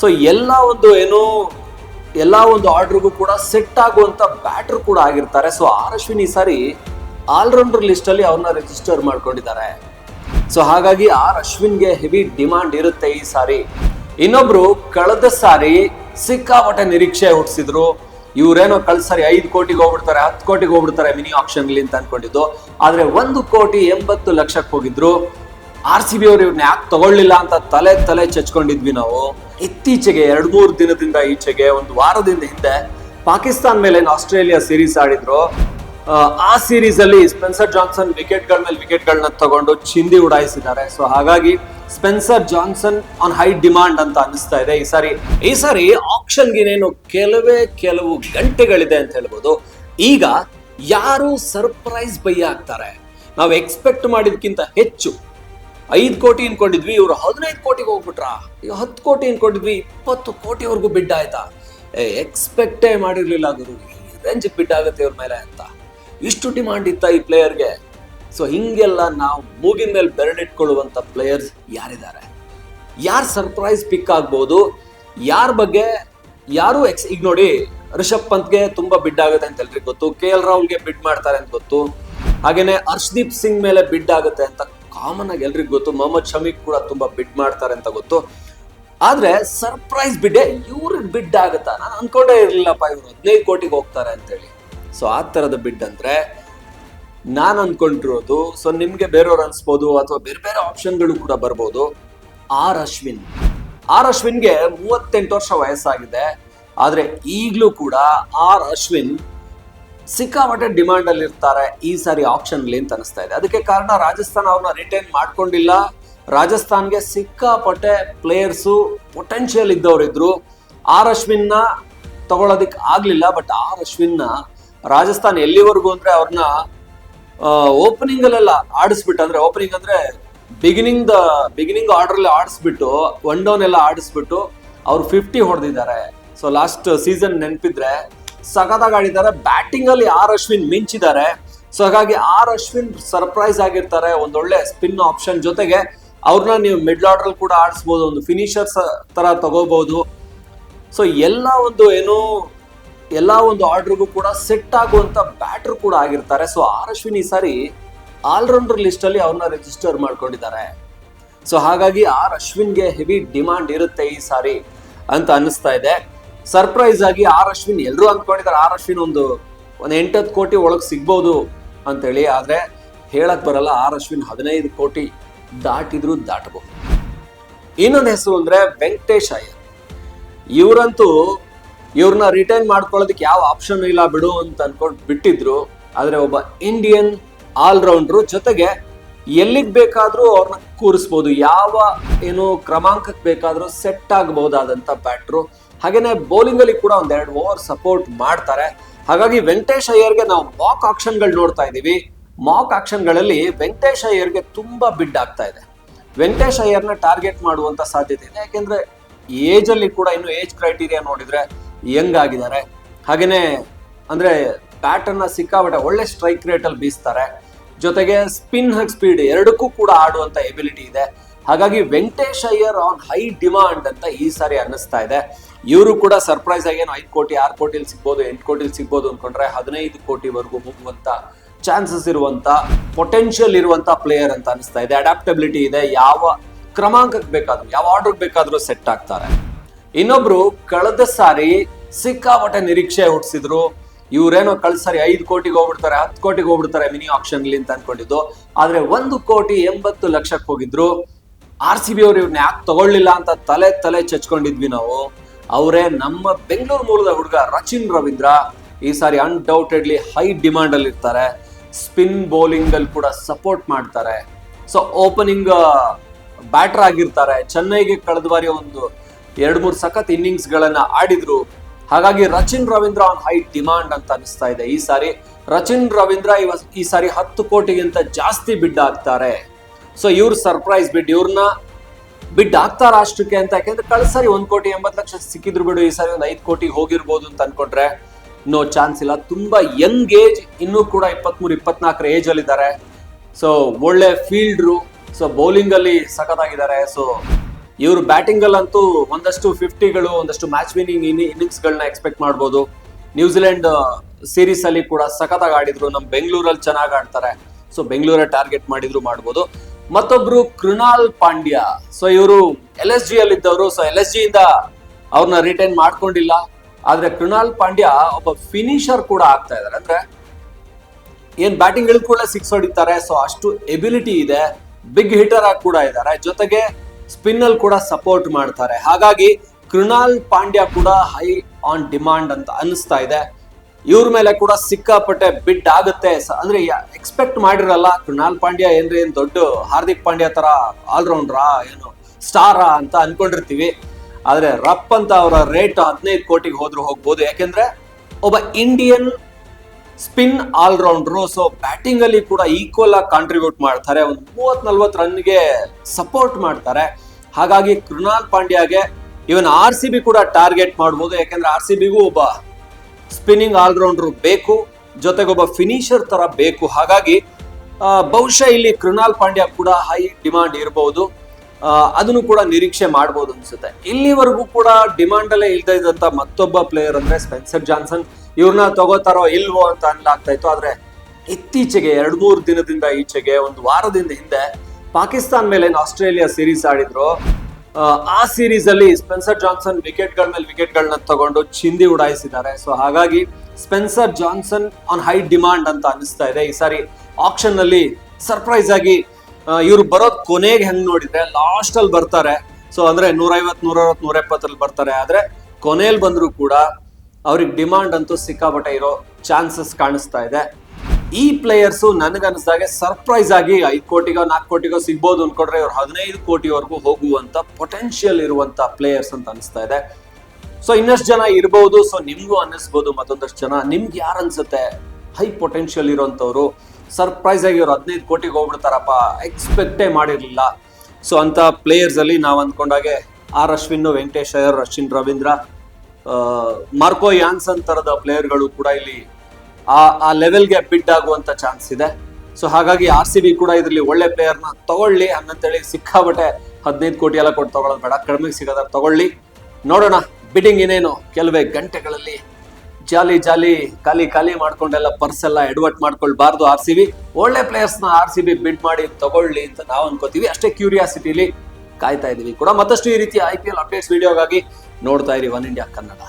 So ಎಲ್ಲ ಒಂದು ಏನು, ಎಲ್ಲ ಒಂದು ಆರ್ಡ್ರಿಗೂ ಕೂಡ ಸೆಟ್ ಆಗುವಂತ ಬ್ಯಾಟರ್ ಕೂಡ ಆಗಿರ್ತಾರೆ. ಸೊ ಆರ್ ಅಶ್ವಿನ್ ಈ ಸಾರಿ ಆಲ್ರೌಂಡರ್ ಲಿಸ್ಟಲ್ಲಿ ಅವ್ರನ್ನ ರಿಜಿಸ್ಟರ್ ಮಾಡ್ಕೊಂಡಿದ್ದಾರೆ. ಸೊ ಹಾಗಾಗಿ ಆರ್ ಅಶ್ವಿನ್ಗೆ ಹೆವಿ ಡಿಮಾಂಡ್ ಇರುತ್ತೆ ಈ ಸಾರಿ. ಇನ್ನೊಬ್ರು ಕಳೆದ ಸಾರಿ ಸಿಕ್ಕಾಪಟ್ಟೆ ನಿರೀಕ್ಷೆ ಹುಟ್ಟಿಸಿದ್ರು. ಇವರೇನೋ ಕಳೆದ ಸಾರಿ ಐದು ಕೋಟಿಗೆ ಹೋಗ್ಬಿಡ್ತಾರೆ, ಹತ್ತು ಕೋಟಿಗೆ ಹೋಗ್ಬಿಡ್ತಾರೆ ಮಿನಿ ಆಪ್ಷನ್ಲಿ ಅಂತ ಅನ್ಕೊಂಡಿದ್ದು. ಆದ್ರೆ ಒಂದು ಕೋಟಿ ಎಂಬತ್ತು ಲಕ್ಷಕ್ಕೆ ಹೋಗಿದ್ರು. ಆರ್ ಸಿ ಬಿ ಅವರು ಇವ್ರನ್ನ ಯಾಕೆ ತಗೊಳ್ಳಿಲ್ಲ ಅಂತ ತಲೆ ತಲೆ ಚಚ್ಕೊಂಡಿದ್ವಿ ನಾವು. ಇತ್ತೀಚೆಗೆ ಎರಡ್ ಮೂರು ದಿನದಿಂದ ಈಚೆಗೆ ಒಂದು ವಾರದಿಂದ ಹಿಂದೆ ಪಾಕಿಸ್ತಾನ್ ಮೇಲೆ ಆಸ್ಟ್ರೇಲಿಯಾ ಸೀರೀಸ್ ಆಡಿದ್ರು. ಆ, ಸೀರೀಸ್ ಅಲ್ಲಿ ಸ್ಪೆನ್ಸರ್ ಜಾನ್ಸನ್ ವಿಕೆಟ್ಗಳ ಮೇಲೆ ವಿಕೆಟ್ ಗಳನ್ನ ತಗೊಂಡು ಚಿಂದಿ ಉಡಾಯಿಸಿದ್ದಾರೆ. ಸೊ ಹಾಗಾಗಿ Spencer Johnson on high demand ಅಂತ ಅನಿಸ್ತಾ ಇದೆ. ಈ ಸಾರಿ ಈ ಸಾರಿ ಆಪ್ಷನ್ ಗಿನೇನು ಕೆಲವೇ ಕೆಲವು ಗಂಟೆಗಳಿದೆ ಅಂತ ಹೇಳ್ಬೋದು. ಈಗ ಯಾರು ಸರ್ಪ್ರೈಸ್ ಬೈ ಆಗ್ತಾರೆ? ನಾವು ಎಕ್ಸ್ಪೆಕ್ಟ್ ಮಾಡಿದ್ಕಿಂತ ಹೆಚ್ಚು ಐದು ಕೋಟಿ ಅನ್ಕೊಂಡಿದ್ವಿ, ಇವ್ರು ಹದಿನೈದು ಕೋಟಿಗೆ ಹೋಗ್ಬಿಟ್ರಾ? ಈಗ ಹತ್ತು ಕೋಟಿ ಅನ್ಕೊಂಡಿದ್ವಿ, ಇಪ್ಪತ್ತು ಕೋಟಿವರೆಗೂ ಬಿಡ್ ಆಯ್ತಾ ಎಕ್ಸ್ಪೆಕ್ಟೇ ಮಾಡಿರ್ಲಿಲ್ಲ ಗುರು ರೇಂಜ್ ಬಿಡ್ ಆಗುತ್ತೆ ಇವ್ರ ಮೇಲೆ ಅಂತ. ಇಷ್ಟು ಡಿಮಾಂಡ್ ಇತ್ತ ಈ ಪ್ಲೇಯರ್ಗೆ ಸೊ ಹಿಂಗೆಲ್ಲ ನಾವು ಮೂಗಿನ ಮೇಲೆ ಬೆರಳಿಟ್ಕೊಳ್ಳುವಂಥ ಪ್ಲೇಯರ್ಸ್ ಯಾರಿದ್ದಾರೆ? ಯಾರು ಸರ್ಪ್ರೈಸ್ ಪಿಕ್ ಆಗ್ಬೋದು? ಯಾರ ಬಗ್ಗೆ? ಯಾರು ಎಕ್ಸ್ ಈಗ ನೋಡಿ, ರಿಷಬ್ ಪಂತ್ಗೆ ತುಂಬಾ ಬಿಡ್ ಆಗುತ್ತೆ ಅಂತ ಎಲ್ರಿಗೂ ಗೊತ್ತು, ಕೆ ಎಲ್ ರಾಹುಲ್ಗೆ ಬಿಡ್ ಮಾಡ್ತಾರೆ ಅಂತ ಗೊತ್ತು. ಹಾಗೇನೆ ಹರ್ಷದೀಪ್ ಸಿಂಗ್ ಮೇಲೆ ಬಿಡ್ ಆಗುತ್ತೆ ಅಂತ ಕಾಮನ್ ಆಗಿ ಎಲ್ರಿಗೂ ಗೊತ್ತು, ಮೊಹಮ್ಮದ್ ಶಮಿ ಕೂಡ ತುಂಬಾ ಬಿಡ್ ಮಾಡ್ತಾರೆ ಅಂತ ಗೊತ್ತು. ಆದ್ರೆ ಸರ್ಪ್ರೈಸ್ ಬಿಡ್ಡೆ ಇವ್ರಿಗೆ ಬಿಡ್ ಆಗುತ್ತಾ? ನಾನು ಅನ್ಕೊಂಡೇ ಇರ್ಲಿಲ್ಲಪ್ಪ, ಇವ್ರು ಹದಿನೈದು ಕೋಟಿಗೆ ಹೋಗ್ತಾರೆ ಅಂತೇಳಿ. ಸೊ ಆ ತರದ ಬಿಡ್ ಅಂದ್ರೆ ನಾನು ಅನ್ಕೊಂಡಿರೋದು ಸೊ ನಿಮ್ಗೆ ಬೇರೆಯವ್ರು ಅನ್ಸ್ಬೋದು ಅಥವಾ ಬೇರೆ ಬೇರೆ ಆಪ್ಷನ್ಗಳು ಕೂಡ ಬರ್ಬೋದು. ಆರ್ ಅಶ್ವಿನ್. ಆರ್ ಅಶ್ವಿನ್ಗೆ ಮೂವತ್ತೆಂಟು ವರ್ಷ ವಯಸ್ಸಾಗಿದೆ. ಆದ್ರೆ ಈಗಲೂ ಕೂಡ ಆರ್ ಅಶ್ವಿನ್ ಸಿಕ್ಕಾಪಟ್ಟೆ ಡಿಮಾಂಡ್ ಅಲ್ಲಿ ಇರ್ತಾರೆ ಈ ಸಾರಿ ಆಪ್ಷನ್ ಅಂತ ಅನಿಸ್ತಾ ಇದೆ. ಅದಕ್ಕೆ ಕಾರಣ ರಾಜಸ್ಥಾನ್ ಅವ್ರನ್ನ ರಿಟೈನ್ ಮಾಡ್ಕೊಂಡಿಲ್ಲ. ರಾಜಸ್ಥಾನ್ಗೆ ಸಿಕ್ಕಾಪಟ್ಟೆ ಪ್ಲೇಯರ್ಸು ಪೊಟೆನ್ಷಿಯಲ್ ಇದ್ದವರಿದ್ರು ಆರ್ ಅಶ್ವಿನ್ನ ತಗೊಳ್ಳೋದಕ್ಕೆ ಆಗ್ಲಿಲ್ಲ ಬಟ್ ಆರ್ ಅಶ್ವಿನ್ನ ರಾಜಸ್ಥಾನ್ ಎಲ್ಲಿವರೆಗೂ ಅಂದ್ರೆ ಅವ್ರನ್ನ ಓಪನಿಂಗ್ ಅಲ್ಲೆಲ್ಲ ಆಡಿಸ್ಬಿಟ್ಟು, ಅಂದ್ರೆ ಓಪನಿಂಗ್ ಅಂದ್ರೆ ಬಿಗಿನಿಂಗ್ ದ ಬಿಗಿನಿಂಗ್ ಆರ್ಡರ್ ಅಲ್ಲಿ ಆಡಿಸ್ಬಿಟ್ಟು ಒನ್ ಡೌನ್ ಎಲ್ಲ ಆಡಿಸ್ಬಿಟ್ಟು ಅವ್ರು ಫಿಫ್ಟಿ ಹೊಡೆದಿದ್ದಾರೆ. ಸೊ ಲಾಸ್ಟ್ ಸೀಸನ್ ನೆನಪಿದ್ರೆ ಸಖತ್ತಾಗಿ ಆಡಿದ್ದಾರೆ. ಬ್ಯಾಟಿಂಗ್ ಅಲ್ಲಿ ಆರ್ ಅಶ್ವಿನ್ ಮಿಂಚಿದ್ದಾರೆ. ಸೊ ಹಾಗಾಗಿ ಆರ್ ಅಶ್ವಿನ್ ಸರ್ಪ್ರೈಸ್ ಆಗಿರ್ತಾರೆ. ಒಂದೊಳ್ಳೆ ಸ್ಪಿನ್ ಆಪ್ಷನ್ ಜೊತೆಗೆ ಅವ್ರನ್ನ ನೀವು ಮಿಡ್ಲ್ ಆರ್ಡರ್ ಕೂಡ ಆಡಿಸ್ಬೋದು. ಒಂದು ಫಿನಿಷರ್ಸ್ ತರ ತಗೋಬಹುದು ಸೊ ಎಲ್ಲ ಒಂದು ಏನು, ಎಲ್ಲ ಒಂದು ಆರ್ಡರ್ಗೂ ಕೂಡ ಸೆಟ್ ಆಗುವಂತ ಬ್ಯಾಟರ್ ಕೂಡ ಆಗಿರ್ತಾರೆ. ಸೊ ಆರ್ ಅಶ್ವಿನ್ ಈ ಸಾರಿ ಆಲ್ರೌಂಡರ್ ಲಿಸ್ಟ್ ಅಲ್ಲಿ ಅವ್ರನ್ನ ರಿಜಿಸ್ಟರ್ ಮಾಡ್ಕೊಂಡಿದ್ದಾರೆ. ಸೊ ಹಾಗಾಗಿ ಆರ್ ಅಶ್ವಿನ್ಗೆ ಹೆವಿ ಡಿಮಾಂಡ್ ಇರುತ್ತೆ ಈ ಸಾರಿ ಅಂತ ಅನ್ನಿಸ್ತಾ ಇದೆ. ಸರ್ಪ್ರೈಸ್ ಆಗಿ ಆರ್ ಅಶ್ವಿನ್ ಎಲ್ಲರೂ ಅಂದ್ಕೊಂಡಿದ್ದಾರೆ ಆರ್ ಅಶ್ವಿನ್ ಒಂದು ಒಂದು ಎಂಟತ್ತು ಕೋಟಿ ಒಳಗೆ ಸಿಗ್ಬೋದು ಅಂತೇಳಿ, ಆದ್ರೆ ಹೇಳಕ್ ಬರಲ್ಲ, ಆರ್ ಅಶ್ವಿನ್ ಹದಿನೈದು ಕೋಟಿ ದಾಟಿದ್ರು ದಾಟಬಹುದು. ಇನ್ನೊಂದು ಹೆಸರು ಅಂದ್ರೆ ವೆಂಕಟೇಶ್ ಅಯ್ಯರ್. ಇವರಂತೂ ಇವ್ರನ್ನ ರಿಟೈನ್ ಮಾಡ್ಕೊಳ್ಳೋದಕ್ಕೆ ಯಾವ ಆಪ್ಷನ್ ಇಲ್ಲ ಬಿಡು ಅಂತ ಅನ್ಕೊಂಡು ಬಿಟ್ಟಿದ್ರು, ಆದ್ರೆ ಒಬ್ಬ ಇಂಡಿಯನ್ ಆಲ್ರೌಂಡ್ರು ಜೊತೆಗೆ ಎಲ್ಲಿಗೆ ಬೇಕಾದರೂ ಅವ್ರನ್ನ ಕೂರಿಸ್ಬೋದು, ಯಾವ ಏನು ಕ್ರಮಾಂಕಕ್ಕೆ ಬೇಕಾದರೂ ಸೆಟ್ ಆಗಬಹುದಾದಂತ ಬ್ಯಾಟ್ರು ಹಾಗೇನೆ ಬೌಲಿಂಗ್ ಅಲ್ಲಿ ಕೂಡ ಒಂದೆರಡು ಓವರ್ ಸಪೋರ್ಟ್ ಮಾಡ್ತಾರೆ. ಹಾಗಾಗಿ ವೆಂಕಟೇಶ್ ಅಯ್ಯರ್ಗೆ ನಾವು ಮಾಕ್ ಆಕ್ಷನ್ಗಳು ನೋಡ್ತಾ ಇದೀವಿ ಮಾಕ್ ಆಕ್ಷನ್ಗಳಲ್ಲಿ ವೆಂಕಟೇಶ್ ಅಯ್ಯರ್ಗೆ ತುಂಬಾ ಬಿಡ್ ಆಗ್ತಾ ಇದೆ. ವೆಂಕಟೇಶ್ ಅಯ್ಯರ್ನ ಟಾರ್ಗೆಟ್ ಮಾಡುವಂತ ಸಾಧ್ಯತೆ ಇದೆ. ಯಾಕೆಂದ್ರೆ ಏಜ್ ಅಲ್ಲಿ ಕೂಡ ಇನ್ನು ಏಜ್ ಕ್ರೈಟೀರಿಯಾ ನೋಡಿದ್ರೆ ಯಂಗ್ ಆಗಿದ್ದಾರೆ. ಹಾಗೇನೆ ಅಂದ್ರೆ ಬ್ಯಾಟ್ ಅನ್ನ ಸಿಕ್ಕಾಬಿಟ್ಟೆ ಒಳ್ಳೆ ಸ್ಟ್ರೈಕ್ ರೇಟ್ ಅಲ್ಲಿ ಬೀಸ್ತಾರೆ. ಜೊತೆಗೆ ಸ್ಪಿನ್ ಹಗ್ ಸ್ಪೀಡ್ ಎರಡಕ್ಕೂ ಕೂಡ ಆಡುವಂತ ಎಬಿಲಿಟಿ ಇದೆ. ಹಾಗಾಗಿ Venkatesh Iyer on high demand ಅಂತ ಈ ಸಾರಿ ಅನ್ನಿಸ್ತಾ ಇದೆ. ಇವರು ಕೂಡ ಸರ್ಪ್ರೈಸ್ ಆಗಿ ಏನು ಐದು ಕೋಟಿ, ಆರು ಕೋಟಿಲಿ ಸಿಗ್ಬೋದು, ಎಂಟು ಕೋಟಿಲಿ ಸಿಗ್ಬೋದು ಅಂದ್ಕೊಂಡ್ರೆ ಹದಿನೈದು ಕೋಟಿವರೆಗೂ ಹೋಗುವಂತ ಚಾನ್ಸಸ್ ಇರುವಂತ ಪೊಟೆನ್ಷಿಯಲ್ ಇರುವಂತ ಪ್ಲೇಯರ್ ಅಂತ ಅನಿಸ್ತಾ ಇದೆ. ಅಡಾಪ್ಟಬಿಲಿಟಿ ಇದೆ. ಯಾವ ಕ್ರಮಾಂಕಕ್ಕೆ ಬೇಕಾದ್ರೂ, ಯಾವ ಆರ್ಡರ್ ಬೇಕಾದರೂ ಸೆಟ್ ಆಗ್ತಾರೆ. ಇನ್ನೊಬ್ರು ಕಳೆದ ಸಾರಿ ಸಿಕ್ಕಾಪಟ್ಟೆ ನಿರೀಕ್ಷೆ ಹುಟ್ಟಿಸಿದ್ರು ಇವರೇನೋ ಕಳೆದ ಸಾರಿ ಐದು ಕೋಟಿಗೆ ಹೋಗ್ಬಿಡ್ತಾರೆ, ಹತ್ತು ಕೋಟಿಗೆ ಹೋಗ್ಬಿಡ್ತಾರೆ ಮಿನಿ ಆಪ್ಷನ್ಲಿ ಅಂತ ಅನ್ಕೊಂಡಿದ್ದು. ಆದ್ರೆ ಒಂದು ಕೋಟಿ ಎಂಬತ್ತು ಲಕ್ಷಕ್ಕೆ ಹೋಗಿದ್ರು. ಆರ್ ಸಿ ಬಿ ಅವ್ರು ಇವ್ರನ್ನ ಯಾಕೆ ತಗೊಳ್ಳಿಲ್ಲ ಅಂತ ತಲೆ ತಲೆ ಚಚ್ಕೊಂಡಿದ್ವಿ ನಾವು. ಅವರೇ ನಮ್ಮ ಬೆಂಗಳೂರು ಮೂಲದ ಹುಡುಗ ರಚಿನ್ ರವೀಂದ್ರ ಈ ಸಾರಿ ಅನ್ಡೌಟೆಡ್ಲಿ ಹೈ ಡಿಮ್ಯಾಂಡ್ ಅಲ್ಲಿ ಇರ್ತಾರೆ. ಸ್ಪಿನ್ ಬೌಲಿಂಗ್ ಅಲ್ಲಿ ಕೂಡ ಸಪೋರ್ಟ್ ಮಾಡ್ತಾರೆ. ಸೊ ಓಪನಿಂಗ್ ಬ್ಯಾಟರ್ ಆಗಿರ್ತಾರೆ. ಚೆನ್ನೈಗೆ ಕಳೆದ ಬಾರಿ ಒಂದು ಎರಡು ಮೂರು ಸಖತ್ ಇನ್ನಿಂಗ್ಸ್ ಗಳನ್ನ ಆಡಿದ್ರು. ಹಾಗಾಗಿ Rachin Ravindra on high demand ಅಂತ ಅನಿಸ್ತಾ ಇದೆ. ಈ ಸಾರಿ ರಚಿನ್ ರವೀಂದ್ರ ಈ ಸಾರಿ ಹತ್ತು ಕೋಟಿಗಿಂತ ಜಾಸ್ತಿ ಬಿಡ್ ಆಗ್ತಾರೆ. ಸೊ ಇವ್ರು ಸರ್ಪ್ರೈಸ್ ಬಿಡ್ ಇವ್ರನ್ನ ಬಿಡ್ ಆಗ್ತಾರ ಅಷ್ಟಕ್ಕೆ ಅಂತ. ಯಾಕೆಂದ್ರೆ ಕಳೆದ ಸಾರಿ ಒಂದ್ ಕೋಟಿ ಎಂಬತ್ತು ಲಕ್ಷ ಸಿಕ್ಕಿದ್ರು ಬಿಡು, ಈ ಸಾರಿ ಒಂದು ಐದು ಕೋಟಿ ಹೋಗಿರ್ಬೋದು ಅಂತ ಅನ್ಕೊಂಡ್ರೆ ನೋ ಚಾನ್ಸ್ ಇಲ್ಲ. ತುಂಬಾ ಯಂಗ್ ಏಜ್ ಇನ್ನೂ ಕೂಡ ಇಪ್ಪತ್ಮೂರು, ಇಪ್ಪತ್ನಾಲ್ಕರ ಏಜ್ ಅಲ್ಲಿ ಇದ್ದಾರೆ. ಸೊ ಒಳ್ಳೆ ಫೀಲ್ಡ್ರು ಸೊ ಬೌಲಿಂಗ್ ಅಲ್ಲಿ ಸಖತ್ತಾಗಿದ್ದಾರೆ. ಸೊ ಇವರು ಬ್ಯಾಟಿಂಗ್ ಅಲ್ಲಂತೂ ಒಂದಷ್ಟು ಫಿಫ್ಟಿಗಳು ಒಂದಷ್ಟು ಮ್ಯಾಚ್ ವಿನಿಂಗ್ ಇನ್ನಿಂಗ್ಸ್ ಗಳನ್ನ ಎಕ್ಸ್ಪೆಕ್ಟ್ ಮಾಡ್ಬೋದು. ನ್ಯೂಜಿಲೆಂಡ್ ಸೀರೀಸ್ ಅಲ್ಲಿ ಕೂಡ ಸಖತ್ತಾಗಿ ಆಡಿದ್ರು. ನಮ್ಮ ಬೆಂಗಳೂರಲ್ಲಿ ಚೆನ್ನಾಗಿ ಆಡ್ತಾರೆ. ಸೊ ಬೆಂಗಳೂರ ಟಾರ್ಗೆಟ್ ಮಾಡಿದ್ರು ಮಾಡ್ಬೋದು. ಮತ್ತೊಬ್ರು ಕೃಣಾಲ್ ಪಾಂಡ್ಯ. ಸೊ ಇವರು ಎಲ್ ಎಸ್ ಜಿ ಅಲ್ಲಿ ಇದ್ದವರು ಸೊ ಎಲ್ ಎಸ್ ಜಿ ಇಂದ ಅವ್ರನ್ನ ರಿಟೈನ್ ಮಾಡ್ಕೊಂಡಿಲ್ಲ. ಆದ್ರೆ ಕೃಣಾಲ್ ಪಾಂಡ್ಯ ಒಬ್ಬ ಫಿನಿಷರ್ ಕೂಡ ಆಗ್ತಾ ಇದಾರೆ. ಅಂದ್ರೆ ಏನ್ ಬ್ಯಾಟಿಂಗ್ ಕೂಡ ಸಿಕ್ಸ್ ಹೊಡಿತಾರೆ. ಸೊ ಅಷ್ಟು ಎಬಿಲಿಟಿ ಇದೆ. ಬಿಗ್ ಹಿಟರ್ ಆಗಿ ಕೂಡ ಇದ್ದಾರೆ ಜೊತೆಗೆ ಸ್ಪಿನ್ ಅಲ್ಲಿ ಕೂಡ ಸಪೋರ್ಟ್ ಮಾಡ್ತಾರೆ. ಹಾಗಾಗಿ ಕೃಣಾಲ್ ಪಾಂಡ್ಯ ಕೂಡ ಹೈ ಆನ್ ಡಿಮಾಂಡ್ ಅಂತ ಅನಿಸ್ತಾ ಇದೆ. ಇವ್ರ ಮೇಲೆ ಕೂಡ ಸಿಕ್ಕಾಪಟ್ಟೆ ಬಿಡ್ ಆಗುತ್ತೆ. ಅಂದ್ರೆ ಎಕ್ಸ್ಪೆಕ್ಟ್ ಮಾಡಿರಲ್ಲ. ಕೃಣಾಲ್ ಪಾಂಡ್ಯ ಏನ್ರಿ ಏನ್ ದೊಡ್ಡ ಹಾರ್ದಿಕ್ ಪಾಂಡ್ಯ ತರ ಆಲ್ರೌಂಡ್ರಾ ಏನು ಸ್ಟಾರ ಅಂತ ಅನ್ಕೊಂಡಿರ್ತೀವಿ. ಆದ್ರೆ ರಪ್ ಅಂತ ಅವರ ರೇಟ್ ಹದಿನೈದು ಕೋಟಿಗೆ ಹೋದ್ರು ಹೋಗ್ಬೋದು. ಯಾಕೆಂದ್ರೆ ಒಬ್ಬ Indian spin allrounder so batting ಅಲ್ಲಿ ಕೂಡ ಈಕ್ವಲ್ ಆಗಿ ಕಾಂಟ್ರಿಬ್ಯೂಟ್ ಮಾಡ್ತಾರೆ. ಒಂದು ಮೂವತ್ ನಲ್ವತ್ ರನ್ಗೆ ಸಪೋರ್ಟ್ ಮಾಡ್ತಾರೆ. ಹಾಗಾಗಿ ಕೃಣಾಲ್ ಪಾಂಡ್ಯಗೆ ಇವನ್ ಆರ್ ಸಿ ಬಿ ಕೂಡ ಟಾರ್ಗೆಟ್ ಮಾಡ್ಬೋದು. ಯಾಕಂದ್ರೆ ಆರ್ ಸಿ ಬಿಗೂ ಒಬ್ಬ ಸ್ಪಿನ್ನಿಂಗ್ ಆಲ್ರೌಂಡರ್ ಬೇಕು ಜೊತೆಗೆ ಒಬ್ಬ ಫಿನಿಶರ್ ತರ ಬೇಕು. ಹಾಗಾಗಿ ಬಹುಶಃ ಇಲ್ಲಿ ಕೃಣಾಲ್ ಪಾಂಡ್ಯ ಕೂಡ ಹೈ ಡಿಮಾಂಡ್ ಇರಬಹುದು ಅದನ್ನು ಕೂಡ ನಿರೀಕ್ಷೆ ಮಾಡಬಹುದು ಅನ್ಸುತ್ತೆ. ಇಲ್ಲಿವರೆಗೂ ಕೂಡ ಡಿಮಾಂಡ್ ಅಲ್ಲೇ ಇಲ್ದೇ ಇದ್ದಂತ ಮತ್ತೊಬ್ಬ ಪ್ಲೇಯರ್ ಅಂದ್ರೆ ಸ್ಪೆನ್ಸರ್ ಜಾನ್ಸನ್. ಇವ್ರನ್ನ ತಗೋತಾರೋ ಇಲ್ವೋ ಅಂತ ಅನ್ಲಾಗ್ತಾ ಇತ್ತು. ಆದ್ರೆ, ಇತ್ತೀಚೆಗೆ ಎರಡ್ ಮೂರು ದಿನದಿಂದ ಈಚೆಗೆ, ಒಂದು ವಾರದಿಂದ ಹಿಂದೆ ಪಾಕಿಸ್ತಾನ್ ಮೇಲೆ ಆಸ್ಟ್ರೇಲಿಯಾ ಸೀರೀಸ್ ಆಡಿದ್ರು ಆ, ಸೀರೀಸ್ ಅಲ್ಲಿ ಸ್ಪೆನ್ಸರ್ ಜಾನ್ಸನ್ ವಿಕೆಟ್ಗಳ ಮೇಲೆ ವಿಕೆಟ್ ಗಳನ್ನ ತಗೊಂಡು ಚಿಂದಿ ಉಡಾಯಿಸಿದ್ದಾರೆ. ಸೊ ಹಾಗಾಗಿ Spencer Johnson on high demand ಅಂತ ಅನಿಸ್ತಾ ಇದೆ. ಈ ಸಾರಿ ಆಕ್ಷನ್ನಲ್ಲಿ ಸರ್ಪ್ರೈಸ್ ಆಗಿ ಇವ್ರು ಬರೋದ್ ಕೊನೆಗೆ ಹೆಂಗ್ ನೋಡಿದ್ರೆ ಲಾಸ್ಟ್ ಅಲ್ಲಿ ಬರ್ತಾರೆ. ಸೊ ಅಂದ್ರೆ ನೂರೈವತ್ ನೂರವತ್ ನೂರ ಎಪ್ಪತ್ತರಲ್ಲಿ ಬರ್ತಾರೆ. ಆದ್ರೆ ಕೊನೆಯಲ್ಲಿ ಬಂದ್ರು ಕೂಡ ಅವ್ರಿಗೆ ಡಿಮಾಂಡ್ ಅಂತೂ ಸಿಕ್ಕಾಪಟ್ಟೆ ಇರೋ ಚಾನ್ಸಸ್ ಕಾಣಿಸ್ತಾ ಇದೆ. ಈ ಪ್ಲೇಯರ್ಸು ನನಗನ್ಸ್ದಾಗೆ ಸರ್ಪ್ರೈಸ್ ಆಗಿ ಐದು ಕೋಟಿಗೋ, ನಾಲ್ಕು ಕೋಟಿಗೋ ಸಿಗ್ಬೋದು ಅನ್ಕೊಂಡ್ರೆ ಇವ್ರು ಹದಿನೈದು ಕೋಟಿವರೆಗೂ ಹೋಗುವಂತ ಪೊಟೆನ್ಷಿಯಲ್ ಇರುವಂತ ಪ್ಲೇಯರ್ಸ್ ಅಂತ ಅನಿಸ್ತಾ ಇದೆ. ಸೊ ಇನ್ನಷ್ಟು ಜನ ಇರ್ಬೋದು ಸೊ ನಿಮ್ಗೂ ಅನ್ನಿಸ್ಬೋದು ಮತ್ತೊಂದಷ್ಟು ಜನ. ನಿಮ್ಗೆ ಯಾರು ಅನ್ಸುತ್ತೆ? High potential ಇರೋಂಥವ್ರು. ಸರ್ಪ್ರೈಸ್ ಆಗಿ ಇವ್ರು ಹದಿನೈದು ಕೋಟಿಗೆ ಹೋಗ್ಬಿಡ್ತಾರಪ್ಪ. ಎಕ್ಸ್ಪೆಕ್ಟೇ ಮಾಡಿರ್ಲಿಲ್ಲ. ಸೊ ಅಂತ ಪ್ಲೇಯರ್ಸ್ ಅಲ್ಲಿ ನಾವು ಅಂದ್ಕೊಂಡಾಗೆ R Ashwin, Venkatesh Iyer, Ashwin Ravindra Marco Jansen ತರದ ಪ್ಲೇಯರ್ಗಳು ಕೂಡ ಇಲ್ಲಿ ಆ ಆ ಲೆವೆಲ್ಗೆ ಬಿಡ್ ಆಗುವಂತ ಚಾನ್ಸ್ ಇದೆ. ಸೊ ಹಾಗಾಗಿ ಆರ್ ಸಿ ಬಿ ಕೂಡ ಇದರಲ್ಲಿ ಒಳ್ಳೆ ಪ್ಲೇಯರ್ನ ತಗೊಳ್ಳಿ ಹಂಗಂತೇಳಿ ಸಿಕ್ಕಾಬಟ್ಟೆ ಹದಿನೈದು ಕೋಟಿ ಎಲ್ಲ ಕೊಟ್ಟು ತಗೊಳ್ಳೋದು ಬೇಡ. ಕಡಿಮೆಗೆ ಸಿಗೋದಾದ್ರೆ ತಗೊಳ್ಳಿ. ನೋಡೋಣ ಬಿಡಿಂಗ್ ಇನ್ನೇನು ಕೆಲವೇ ಗಂಟೆಗಳಲ್ಲಿ ಜಾಲಿ ಜಾಲಿ ಖಾಲಿ ಖಾಲಿ ಮಾಡ್ಕೊಂಡೆಲ್ಲ ಪರ್ಸ್ ಎಲ್ಲ ಎಡವಟ್ ಮಾಡ್ಕೊಳ್ಬಾರ್ದು ಆರ್ ಸಿ ಬಿ ಒಳ್ಳೆ ಪ್ಲೇಯರ್ಸ್ನ ಆರ್ ಸಿ ಬಿ ಬಿಡ್ ಮಾಡಿ ತಗೊಳ್ಳಿ ಅಂತ ನಾವು ಅನ್ಕೋತೀವಿ. ಅಷ್ಟೇ ಕ್ಯೂರಿಯಾಸಿಟಿಲಿ ಕಾಯ್ತಾ ಇದೀವಿ ಕೂಡ. ಮತ್ತಷ್ಟು ಈ ರೀತಿ ಐ ಪಿ ಎಲ್ ಅಪ್ಡೇಟ್ಸ್ ವಿಡಿಯೋಗಾಗಿ ನೋಡ್ತಾ ಇರಿ ಒನ್ ಇಂಡಿಯಾ ಕನ್ನಡ